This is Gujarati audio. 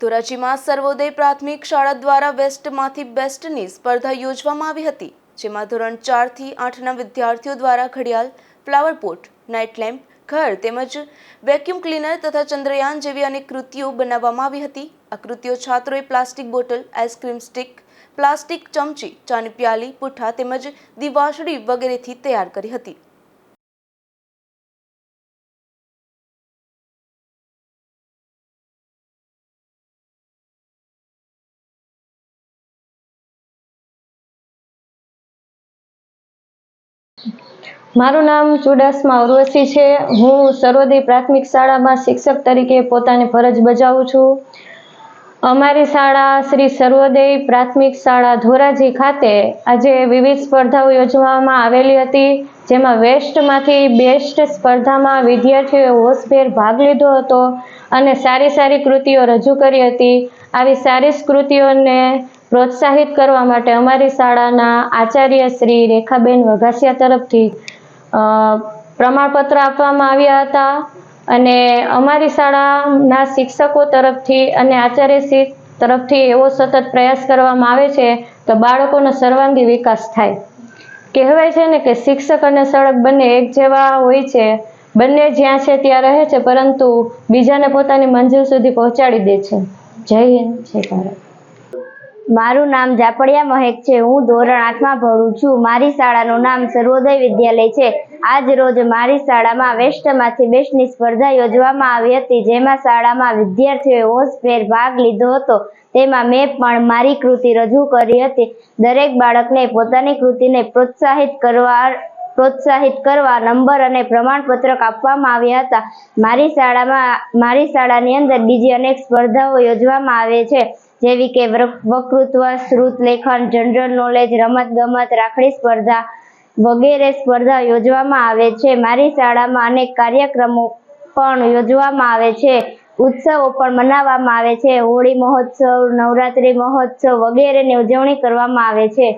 ધોરાજીમાં સર્વોદય પ્રાથમિક શાળા દ્વારા વેસ્ટમાંથી બેસ્ટની સ્પર્ધા યોજવામાં આવી હતી, જેમાં ધોરણ ચારથી આઠના વિદ્યાર્થીઓ દ્વારા ઘડિયાળ, ફ્લાવર પોટ, નાઇટ લેમ્પ, ઘર તેમજ વેક્યુમ ક્લીનર તથા ચંદ્રયાન જેવી અનેક કૃતિઓ બનાવવામાં આવી હતી. આ કૃતિઓ છાત્રોએ plastic bottle, ice cream stick, plastic ચમચી, ચાની પ્યાલી, પુઠ્ઠા તેમજ દિવાસળી વગેરેથી તૈયાર કરી હતી. મારું નામ ચુડાસમા ઉર્વશી છે. હું સર્વોદય પ્રાથમિક શાળામાં શિક્ષક તરીકે પોતાની ફરજ બજાવું છું. અમારી શાળા શ્રી સર્વોદય પ્રાથમિક શાળા ધોરાજી ખાતે આજે વિવિધ સ્પર્ધાઓ યોજવામાં આવેલી હતી, જેમાં વેસ્ટમાંથી બેસ્ટ સ્પર્ધામાં વિદ્યાર્થીઓએ હોશભેર ભાગ લીધો હતો અને સારી સારી કૃતિઓ રજૂ કરી હતી. આવી સારી કૃતિઓને પ્રોત્સાહિત કરવા માટે અમારી શાળાના આચાર્ય શ્રી રેખાબેન વઘાસિયા તરફથી પ્રમાણપત્ર આપવામાં આવ્યા હતા અને અમારી શાળાના શિક્ષકો તરફથી અને આચાર્યશ્રી તરફથી એવો સતત પ્રયાસ કરવામાં આવે છે તો બાળકોનો સર્વાંગી વિકાસ થાય. કહેવાય છે ને કે શિક્ષક અને સડક બંને એક જેવા હોય છે. બંને જ્યાં છે ત્યાં રહે છે, પરંતુ બીજાને પોતાની મંજિલ સુધી પહોંચાડી દે છે. જય હિન્દ, જય ભારત. મારું નામ જાપડિયા મહેક છે. હું ધોરણ આઠમાં ભણું છું. મારી શાળાનું નામ સર્વોદય વિદ્યાલય છે. આજ રોજ મારી શાળામાં વેસ્ટમાંથી બેસ્ટની સ્પર્ધા યોજવામાં આવી હતી, જેમાં શાળામાં વિદ્યાર્થીઓએ હોશભેર ભાગ લીધો હતો. તેમાં મેં પણ મારી કૃતિ રજૂ કરી હતી. દરેક બાળકને પોતાની કૃતિને પ્રોત્સાહિત કરવા પ્રોત્સાહિત કરવા નંબર અને પ્રમાણપત્રક આપવામાં આવ્યા હતા. મારી શાળામાં, મારી શાળાની અંદર બીજી અનેક સ્પર્ધાઓ યોજવામાં આવે છે. જેવી કે વક્તૃત્વ, શ્રુત લેખન જનરલ નોલેજ રમત ગમત રાખડી સ્પર્ધા વગેરે સ્પર્ધા યોજવામાં આવે છે. મારી શાળામાં અનેક કાર્યક્રમો પણ યોજવામાં આવે છે. ઉત્સવો પણ મનાવવામાં આવે છે. હોળી મહોત્સવ, નવરાત્રિ મહોત્સવ વગેરેની ઉજવણી કરવામાં આવે છે.